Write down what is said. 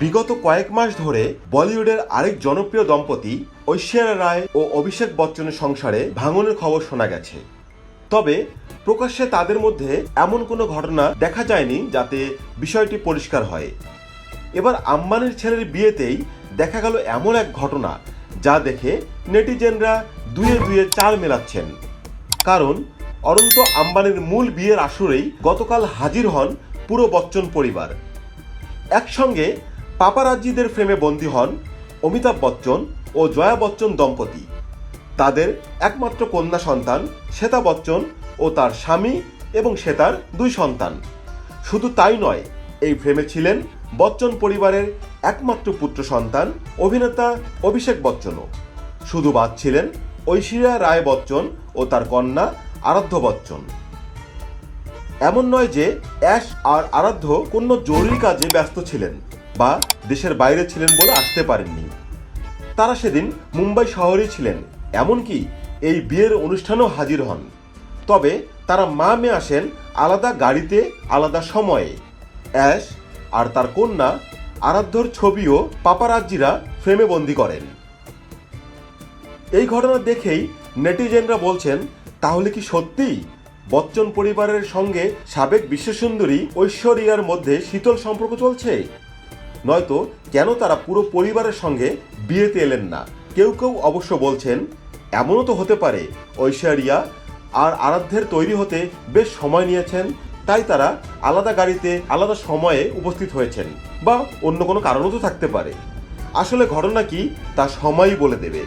বিগত কয়েক মাস ধরে বলিউডের আরেক জনপ্রিয় দম্পতি ঐশ্বর্যা রায় ও অভিষেক বচ্চনের সংসারে ভাঙনের খবর শোনা গেছে। তবে প্রকাশ্যে তাদের মধ্যে এমন কোনো ঘটনা দেখা যায়নি যাতে বিষয়টি পরিষ্কার হয়। এবার আম্বানির ছেলের বিয়েতেই দেখা গেল এমন এক ঘটনা যা দেখে নেটিজেনরা দুয়ে দুয়ে চার মেলাচ্ছেন। কারণ অনন্ত আম্বানির মূল বিয়ের আসরেই গতকাল হাজির হন পুরো বচ্চন পরিবার। একসঙ্গে পাপারাজ্জিদের ফ্রেমে বন্দী হন অমিতাভ বচ্চন ও জয়া বচ্চন দম্পতি। তাদের একমাত্র কন্যা সন্তান শ্বেতা বচ্চন ও তার স্বামী এবং শ্বেতার দুই সন্তান। শুধু তাই নয়, এই ফ্রেমে ছিলেন বচ্চন পরিবারের একমাত্র পুত্র সন্তান অভিনেতা অভিষেক বচ্চনও। শুধু বাদ ছিলেন ঐশ্বর্যা রায় বচ্চন ও তার কন্যা আরাধ্য বচ্চন। এমন নয় যে অ্যাশ আর আরাধ্য কোনো জরুরি কাজে ব্যস্ত ছিলেন। বা দেশের বাইরে ছিলেন বলে আসতে পারেননি। তারা সেদিন মুম্বাই শহরেই ছিলেন, এমনকি এই বিয়ের অনুষ্ঠানেও হাজির হন। তবে তারা মা মেয়ে আসেন আলাদা গাড়িতে, আলাদা সময়ে। অ্যাশ আর তার কন্যা আরাধ্যর ছবিও পাপারাজ্জিরা ফ্রেমে বন্দি করেন। এই ঘটনা দেখেই নেটিজেনরা বলছেন, তাহলে কি সত্যিই বচ্চন পরিবারের সঙ্গে সাবেক বিশ্বসুন্দরী ঐশ্বরিয়ার মধ্যে শীতল সম্পর্ক চলছে? নয়তো কেন তারা পুরো পরিবারের সঙ্গে বিয়েতে এলেন না? কেউ কেউ অবশ্য বলছেন, এমনও তো হতে পারে, ঐশ্বরিয়া আর আরাধ্যের তৈরি হতে বেশ সময় নিয়েছেন, তাই তারা আলাদা গাড়িতে, আলাদা সময়ে উপস্থিত হয়েছেন, বা অন্য কোনো কারণও তো থাকতে পারে। আসলে ঘটনা কি তা সময়ই বলে দেবে।